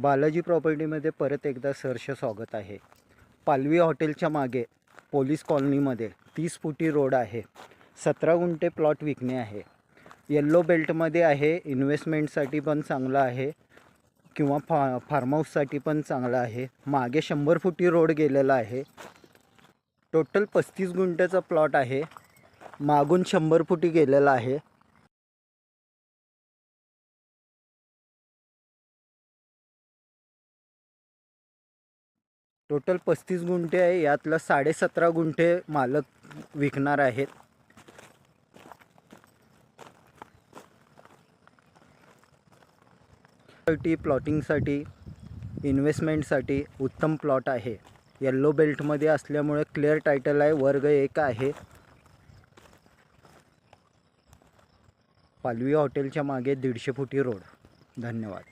बालाजी प्रॉपर्टीमध्ये परत एकदा सहर्ष स्वागत आहे. पालवी हॉटेलच्या मागे पोलीस कॉलनीमध्ये तीस फुटी रोड आहे. सतरा गुंठे प्लॉट विकणे आहे. येल्लो बेल्टमध्ये आहे इन्व्हेस्टमेंटसाठी पण चांगलं आहे किंवा फा फार्म हाऊससाठी पण चांगलं आहे. मागे शंभर फुटी रोड गेलेला आहे. टोटल पस्तीस गुंठ्याचा प्लॉट आहे. मागून शंभर फुटी गेलेला आहे. टोटल पस्तीस गुंठे आहे. यातलं साडेसतरा गुंठे मालक विकणार आहेत. साठी प्लॉटिंगसाठी इन्व्हेस्टमेंटसाठी उत्तम प्लॉट आहे. येल्लो बेल्टमध्ये असल्यामुळे क्लिअर टायटल आहे. वर्ग एक आहे. पालवी हॉटेलच्या मागे दीडशे फुटी रोड धन्यवाद.